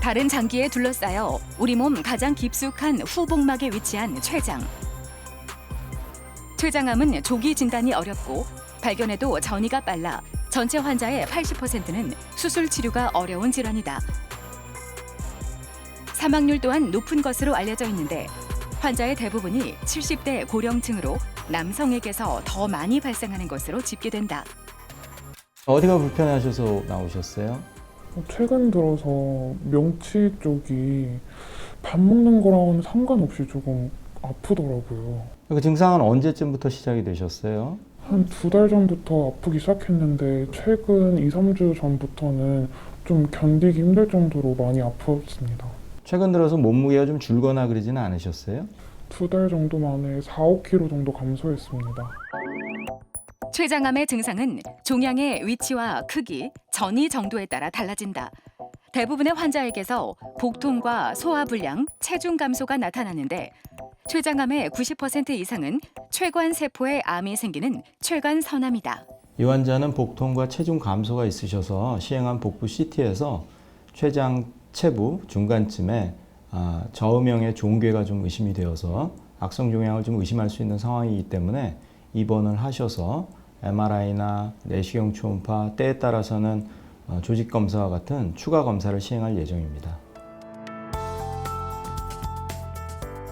다른 장기에 둘러싸여 우리 몸 가장 깊숙한 후복막에 위치한 췌장. 췌장암은 조기 진단이 어렵고 발견해도 전이가 빨라 전체 환자의 80%는 수술 치료가 어려운 질환이다. 사망률 또한 높은 것으로 알려져 있는데 환자의 대부분이 70대 고령층으로 남성에게서 더 많이 발생하는 것으로 집계된다. 어디가 불편하셔서 나오셨어요? 최근 들어서 명치 쪽이 밥 먹는 거랑은 상관없이 조금 아프더라고요. 그 증상은 언제쯤부터 시작이 되셨어요? 한 두 달 전부터 아프기 시작했는데 최근 2, 3주 전부터는 좀 견디기 힘들 정도로 많이 아팠습니다. 최근 들어서 몸무게가 좀 줄거나 그러지는 않으셨어요? 두 달 정도 만에 4, 5kg 정도 감소했습니다. 췌장암의 증상은 종양의 위치와 크기, 전이 정도에 따라 달라진다. 대부분의 환자에게서 복통과 소화 불량, 체중 감소가 나타나는데 췌장암의 90% 이상은 췌관 세포에 암이 생기는 췌관 선암이다. 이 환자는 복통과 체중 감소가 있으셔서 시행한 복부 CT에서 췌장 체부 중간쯤에 아, 저음형의 종괴가 좀 의심이 되어서 악성 종양을 좀 의심할 수 있는 상황이기 때문에 입원을 하셔서 MRI나 내시경 초음파 때에 따라서는 어, 조직 검사와 같은 추가 검사를 시행할 예정입니다.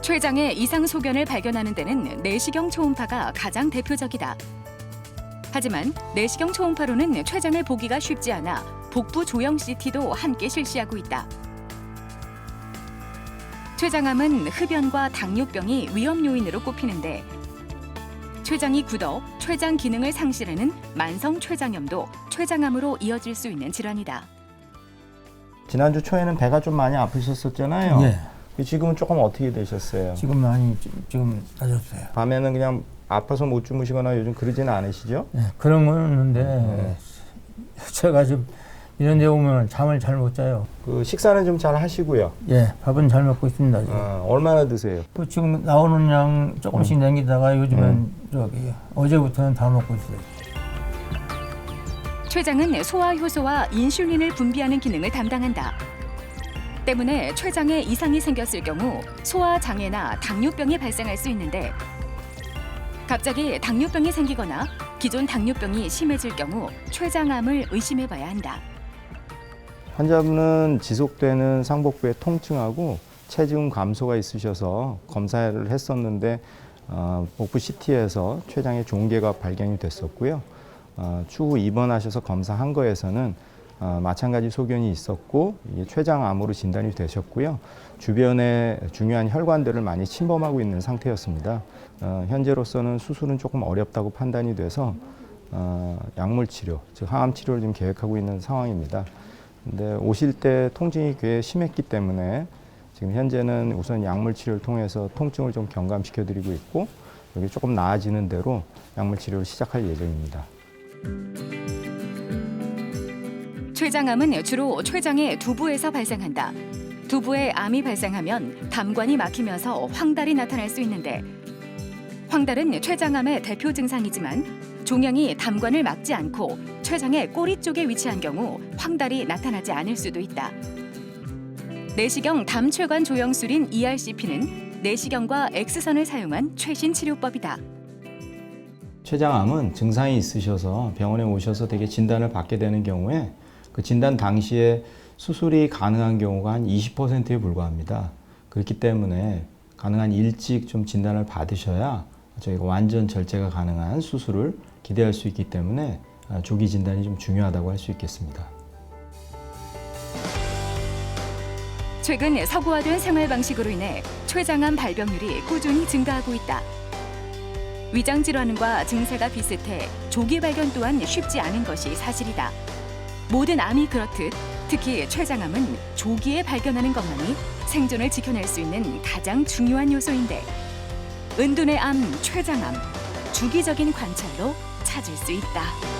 췌장의 이상 소견을 발견하는 데는 내시경 초음파가 가장 대표적이다. 하지만 내시경 초음파로는 췌장을 보기가 쉽지 않아 복부 조형 CT도 함께 실시하고 있다. 췌장암은 흡연과 당뇨병이 위험 요인으로 꼽히는데 췌장이 굳어 췌장 기능을 상실하는 만성 췌장염도 췌장암으로 이어질 수 있는 질환이다. 지난주 초에는 배가 좀 많이 아프셨었잖아요. 예. 지금은 조금 어떻게 되셨어요? 지금 많이 지- 지금 낮았어요. 밤에는 그냥 아파서 못 주무시거나 요즘 그러지는 않으시죠? 예, 그런 건 없는데 네. 제가 좀 이런 데 오면 잠을 잘 못 자요. 그 식사는 좀 잘 하시고요. 예, 밥은 잘 먹고 있습니다. 지금. 어, 얼마나 드세요? 뭐 지금 나오는 양 조금씩 남기다가 요즘은 저기 어제부터는 다 먹고 있어요. 췌장은 소화 효소와 인슐린을 분비하는 기능을 담당한다. 때문에 췌장에 이상이 생겼을 경우 소화 장애나 당뇨병이 발생할 수 있는데 갑자기 당뇨병이 생기거나 기존 당뇨병이 심해질 경우 췌장암을 의심해 봐야 한다. 환자분은 지속되는 상복부의 통증하고 체중 감소가 있으셔서 검사를 했었는데 어, 복부 CT에서 췌장의 종괴가 발견이 됐었고요. 어, 추후 입원하셔서 검사한 거에서는 어, 마찬가지 소견이 있었고 췌장암으로 진단이 되셨고요. 주변에 중요한 혈관들을 많이 침범하고 있는 상태였습니다. 어, 현재로서는 수술은 조금 어렵다고 판단이 돼서 어, 약물 치료, 즉 항암 치료를 지금 계획하고 있는 상황입니다. 근데 오실 때 통증이 꽤 심했기 때문에 지금 현재는 우선 약물 치료를 통해서 통증을 좀 경감시켜 드리고 있고 여기 조금 나아지는 대로 약물 치료를 시작할 예정입니다. 췌장암은 주로 췌장의 두부에서 발생한다. 두부에 암이 발생하면 담관이 막히면서 황달이 나타날 수 있는데 황달은 췌장암의 대표 증상이지만 종양이 담관을 막지 않고 췌장의 꼬리 쪽에 위치한 경우 황달이 나타나지 않을 수도 있다. 내시경 담췌관 조영술인 ERCP는 내시경과 X선을 사용한 최신 치료법이다. 췌장암은 증상이 있으셔서 병원에 오셔서 되게 진단을 받게 되는 경우에 그 진단 당시에 수술이 가능한 경우가 한 20%에 불과합니다. 그렇기 때문에 가능한 일찍 좀 진단을 받으셔야 저희가 완전 절제가 가능한 수술을 기대할 수 있기 때문에 아, 조기 진단이 좀 중요하다고 할 수 있겠습니다. 최근 서구화된 생활 방식으로 인해 췌장암 발병률이 꾸준히 증가하고 있다. 위장 질환과 증세가 비슷해 조기 발견 또한 쉽지 않은 것이 사실이다. 모든 암이 그렇듯 특히 췌장암은 조기에 발견하는 것만이 생존을 지켜낼 수 있는 가장 중요한 요소인데 은둔의 암 췌장암 주기적인 관찰로 찾을 수 있다.